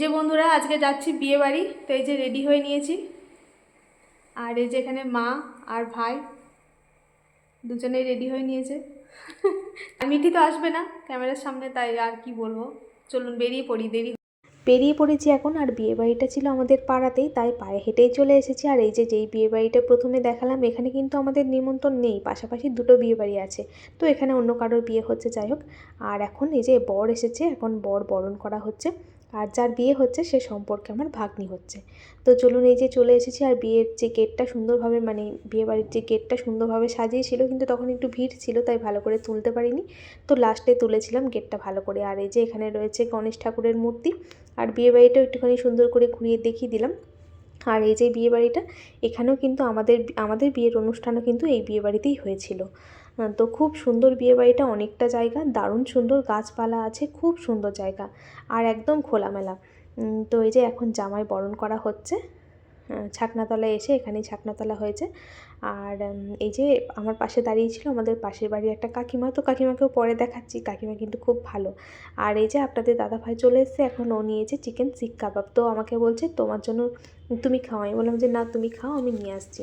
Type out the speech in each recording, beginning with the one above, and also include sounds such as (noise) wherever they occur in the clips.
যে বন্ধুরা, আজকে যাচ্ছি বিয়ে বাড়ি, তো এই যে রেডি হয়ে নিয়েছি। আর এই যে এখানে মা আর ভাই, দুজনেই রেডি হয়ে নিয়েছে। (laughs) মিঠি তো আসবে না ক্যামেরার সামনে, তাই আর কি বলব। চলুন, বেরিয়ে পড়ি, দেরি বেরিয়ে পড়েছি এখন, আর বিয়ে বাড়িটা ছিল আমাদের পাড়াতেই, তাই পায়ে হেঁটেই চলে এসেছি। আর এই যে যেই বিয়ে বাড়িটা প্রথমে দেখালাম, এখানে কিন্তু আমাদের নিমন্ত্রণ নেই, পাশাপাশি দুটো বিয়ে বাড়ি আছে। তো এখানে অন্য কারোর বিয়ে হচ্ছে, যাই হোক। আর এখন এই যে বর এসেছে, এখন বর বরণ করা হচ্ছে। আর যার বিয়ে হচ্ছে সে সম্পর্কে আমার ভাগ্নি হচ্ছে। তো চলুন এই যে চলে এসেছি আর বিয়ের যে গেটটা সুন্দরভাবে মানে বিয়ে বাড়ির যে গেটটা সুন্দরভাবে সাজিয়েছিল, কিন্তু তখন একটু ভিড় ছিল, তাই ভালো করে তুলতে পারিনি। তো লাস্টে তুলেছিলাম গেটটা ভালো করে। আর এই যে এখানে রয়েছে গণেশ ঠাকুরের মূর্তি। আর বিয়ে বাড়িটাও একটুখানি সুন্দর করে ঘুরিয়ে দেখিয়ে দিলাম। আর এই যে বিয়ে বাড়িটা এখানেও কিন্তু আমাদের আমাদের বিয়ের অনুষ্ঠানও কিন্তু এই বিয়ে বাড়িতেই হয়েছিল। তো খুব সুন্দর বিয়ে বাড়িটা অনেকটা জায়গা দারুণ সুন্দর গাছপালা আছে খুব সুন্দর জায়গা আর একদম খোলামেলা। তো এই যে এখন জামাই বরণ করা হচ্ছে আহ, ছাকনাতলায় এসে এখানেই ছাকনাতলা হয়েছে। আর এই যে আমার পাশে দাঁড়িয়ে ছিল আমাদের পাশের বাড়ির একটা কাকিমা তো কাকিমাকেও পরে দেখাচ্ছি কাকিমা কিন্তু খুব ভালো। আর এই যে আপনাদের দাদা ভাই চলে এসেছে এখন ও নিয়েছে চিকেন শিক কাবাব। তো আমাকে বলছে তোমার জন্য তুমি খাও। আমি বললাম যে না তুমি খাও আমি নিয়ে আসছি।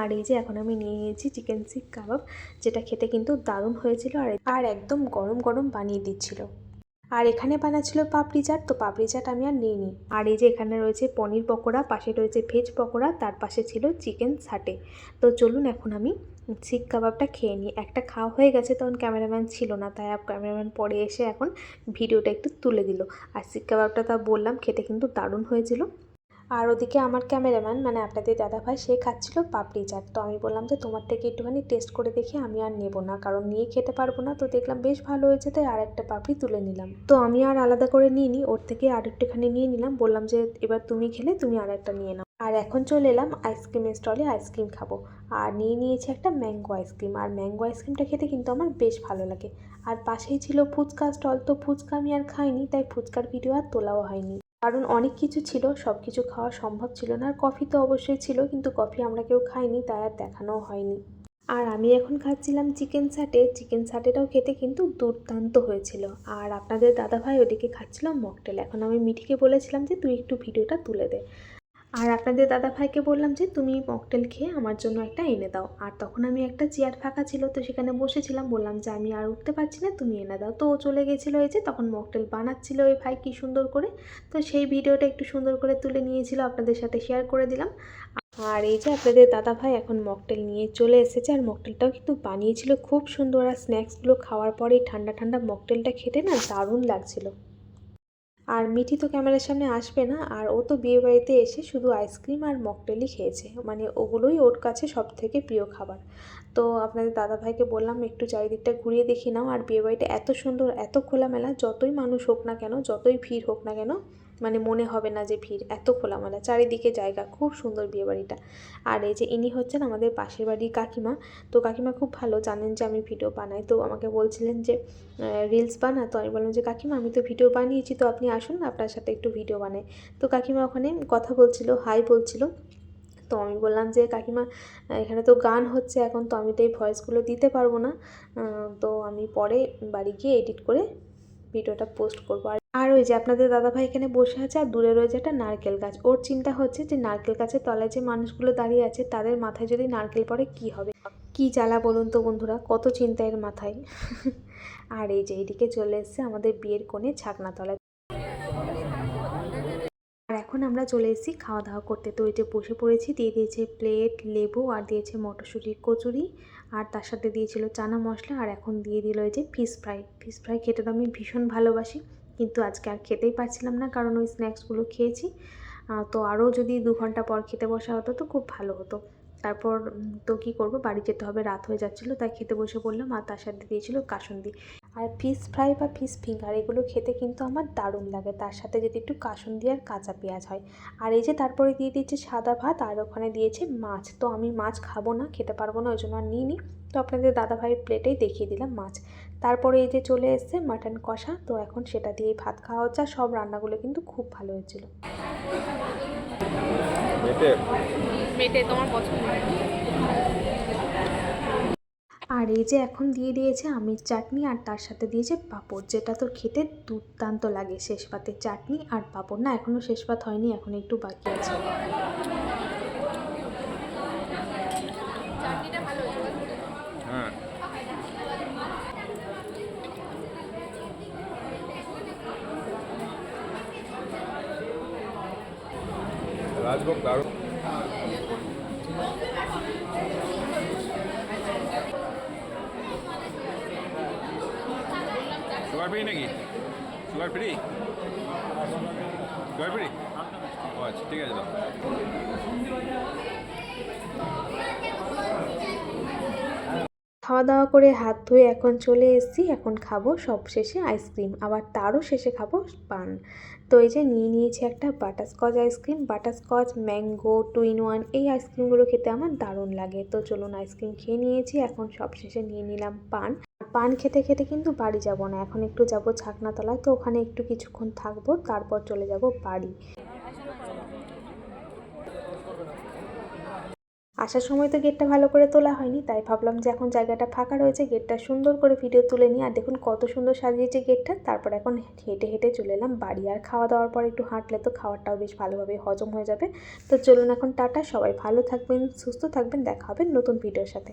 আর এই যে এখন আমি নিয়ে নিয়েছি চিকেন শিক কাবাব, যেটা খেতে কিন্তু দারুণ হয়েছিল আর আর একদম গরম গরম বানিয়ে দিচ্ছিল। আর এখানে বানাচ্ছিল পাপড়ি চাট, তো পাপড়ি চাট আমি আর নিইনি। আর এই যে এখানে রয়েছে পনির পকোড়া, পাশে রয়েছে ভেজ পকোড়া, তার পাশে ছিল চিকেন সাটে তো চলুন এখন আমি শিক কাবাবটা খেয়ে নিই। একটা খাওয়া হয়ে গেছে, তখন ক্যামেরাম্যান ছিল না, তাই ক্যামেরাম্যান পরে এসে এখন ভিডিওটা একটু তুলে দিল। আর শিক কাবাবটা তা বললাম, খেতে কিন্তু দারুণ হয়েছিল। আর ওদিকে আমার ক্যামেরাম্যান মানে আপনাদের দাদা ভাই সে খাচ্ছিল পাপড়ি চাট। তো আমি বললাম যে, তোমার থেকে একটুখানি টেস্ট করে দেখি, আমি আর নেব না। কারণ নিয়ে খেতে পারব না। তো দেখলাম বেশ ভালো হয়েছে, তাই আর একটা পাপড়ি তুলে নিলাম। তো আমি আর আলাদা করে নিয়ে নিই ওর থেকে আর একটুখানি নিয়ে নিলাম। বললাম যে, এবার তুমি খেলে, তুমি আর একটা নিয়ে নাও। আর এখন চলে এলাম আইসক্রিমের স্টলে আইসক্রিম খাব। আর নিয়ে নিয়েছি একটা ম্যাঙ্গো আইসক্রিম আর ম্যাঙ্গো আইসক্রিমটা খেতে কিন্তু আমার বেশ ভালো লাগে। আর পাশেই ছিল ফুচকা স্টল তো ফুচকা আমি আর খাইনি, তাই ফুচকার ভিডিও আর তোলাও হয়নি। কারণ অনেক কিছু ছিল সব কিছু খাওয়া সম্ভব ছিল না। আর কফি তো অবশ্যই ছিল, কিন্তু কফি আমরা কেউ খাইনি, তাই আর দেখানোও হয়নি। আর আমি এখন খাচ্ছিলাম চিকেন সাটে চিকেন সাটেটাও খেতে কিন্তু দুর্দান্ত হয়েছিল। আর আপনাদের দাদাভাই ওদিকে খাচ্ছিলাম মকটেল। এখন আমি মিঠিকে বলেছিলাম যে, তুই একটু ভিডিওটা তুলে দে। আর আপনাদের দাদা ভাইকে বললাম যে, তুমি মকটেল খেয়ে আমার জন্য একটা এনে দাও। আর তখন আমি একটা চেয়ার ফাঁকা ছিল, তো সেখানে বসেছিলাম। বললাম যে, আমি আর উঠতে পারছি না, তুমি এনে দাও। তো ও চলে গেছিল এই যে, তখন মকটেল বানাচ্ছিল ওই ভাই কি সুন্দর করে। তো সেই ভিডিওটা একটু সুন্দর করে তুলে নিয়েছিল, আপনাদের সাথে শেয়ার করে দিলাম। আর এই যে, আপনাদের দাদা ভাই এখন মকটেল নিয়ে চলে এসেছে। আর মকটেলটাও কিন্তু বানিয়েছিল, খুব সুন্দর। আর স্ন্যাক্সগুলো খাওয়ার পরেই ঠান্ডা ঠান্ডা মকটেলটা খেতে না দারুণ লাগছিল। আর মিঠি তো ক্যামেরার সামনে আসবে না, আর ও তো বিয়ে বাড়িতে এসে শুধু আইসক্রিম আর মকটেলই খেয়েছে। মানে ওগুলোই ওর কাছে সব থেকে প্রিয় খাবার। তো আপনাদের দাদাভাইকে বললাম, একটু চারিদিকটা ঘুরিয়ে দেখি নাও। আর বিয়ে বাড়িটা এত সুন্দর, এত খোলামেলা, যতই মানুষ হোক না কেন, যতই ভিড় হোক না কেন মানে মনে হবে না যে ভিড়, এত খোলামেলা, চারিদিকে জায়গা, খুব সুন্দর বিয়ে বাড়িটা আর এই যে ইনি হচ্ছেন আমাদের পাশের বাড়ির কাকিমা, তো কাকিমা খুব ভালো, জানেন যে আমি ভিডিও বানাই, তো আমাকে বলছিলেন যে রিলস বানা, তো আমি বললাম যে, কাকিমা, আমি তো ভিডিও বানিয়েছি, তো আপনি আসুন না, আপনার সাথে একটু ভিডিও বানাই। তো কাকিমা ওখানে কথা বলছিল হাই বলছিল। তো আমি বললাম যে, কাকিমা, এখানে তো গান হচ্ছে এখন, তো আমি তো এই ভয়েসগুলো দিতে পারব না। তো আমি পরে বাড়ি গিয়ে এডিট করে ভিডিওটা পোস্ট করব। আর আর ওই যে আপনাদের দাদাভাই এখানে বসে আছে, আর দূরে রয়েছে একটা নারকেল গাছ। ওর চিন্তা হচ্ছে যে নারকেল গাছের তলায় যে মানুষগুলো দাঁড়িয়ে আছে, তাদের মাথায় যদি নারকেল পড়ে, কি হবে? কি জ্বালা বলুন তো বন্ধুরা, কত চিন্তা এর মাথায়। (laughs) আর এই যে এইদিকে চলে এসেছে আমাদের বিয়ের কোণে ছাকনাতলা। আর এখন আমরা চলে এসেছি খাওয়া দাওয়া করতে। তো যে বসে পড়েছি, দিয়ে দিয়েছে প্লেট, লেবু, আর দিয়েছে মটরশুঁটির কচুরি, আর তার সাথে দিয়েছিল চানা মশলা, আর এখন দিয়ে দিল যে ফিশ ফ্রাই। ফিশ ফ্রাই খেতে তো আমি ভীষণ ভালোবাসি। কিন্তু আজকে আর খেতেই পারছিলাম না, কারণ ওই স্ন্যাক্সগুলো খেয়েছি। তো আরও যদি দু ঘণ্টা পর খেতে বসা হতো তো খুব ভালো হতো। তারপর তো কী করব, বাড়ি যেতে হবে, রাত হয়ে যাচ্ছিল, তাই খেতে বসে পড়লাম আর তার সাথে দিয়েছিল কাসুন্দি। আর ফিশ ফ্রাই বা ফিশ ফিঙ্গার, এগুলো খেতে কিন্তু আমার দারুণ লাগে। তার সাথে যদি একটু কাসুন্দি আর কাঁচা পেঁয়াজ হয়। আর এই যে তারপরে দিয়ে দিয়েছে সাদা ভাত, আর ওখানে দিয়েছে মাছ। তো আমি মাছ খাব না, খেতে পারব না, ওই জন্য আর নিইনি। তো আপনাদের দাদা ভাইয়ের প্লেটেই দেখিয়ে দিলাম মাছ। তারপরে এই যে চলে এসছে মাটন কষা তো এখন সেটা দিয়েই ভাত খাওয়া হচ্ছে আর সব রান্নাগুলো কিন্তু খুব ভালো হয়েছিল। মেটে? তোমার পছন্দ? আর এই যে এখন দিয়ে দিয়েছে আমের চাটনি আর তার সাথে দিয়েছে পাঁপড় যেটা তো খেতে দুর্দান্ত লাগে। শেষ পাতে চাটনি আর পাঁপড় না এখনও শেষ পাত হয়নি এখন একটু বাকি আছে। রাজভোগ দারুণ। সুগার ফ্রি নাকি? Sugar free? Sugar free? আচ্ছা ঠিক আছে দাও খাওয়া দাওয়া করে হাত ধুয়ে এখন চলে এসেছি। এখন খাব সব শেষে আইসক্রিম। আবার তারও শেষে খাব পান। তো এই যে নিয়ে নিয়েছি একটা butterscotch ice cream. Butterscotch, mango two in one এই আইসক্রিমগুলো খেতে আমার দারুণ লাগে। তো চলুন আইসক্রিম খেয়ে নিয়েছি। এখন সব শেষে নিয়ে নিলাম পান। পান খেতে খেতে কিন্তু বাড়ি যাব না। এখন একটু যাব ছাকনাতলায়। তো ওখানে একটু কিছুক্ষণ থাকব। তারপর চলে যাব বাড়ি। আসার সময় তো গেটটা ভালো করে তোলা হয়নি, তাই ভাবলাম যে এখন জায়গাটা ফাঁকা রয়েছে গেটটা সুন্দর করে ভিডিও তুলে নিই। আর দেখুন কত সুন্দর সাজিয়েছে গেটটা তারপর এখন হেঁটে হেঁটে চলে এলাম বাড়ি। আর খাওয়া দাওয়ার পর একটু হাঁটলে তো খাওয়ারটাও বেশ ভালোভাবে হজম হয়ে যাবে। তো চলুন এখন টাটা, সবাই ভালো থাকবেন, সুস্থ থাকবেন, দেখা হবে নতুন ভিডিওর সাথে।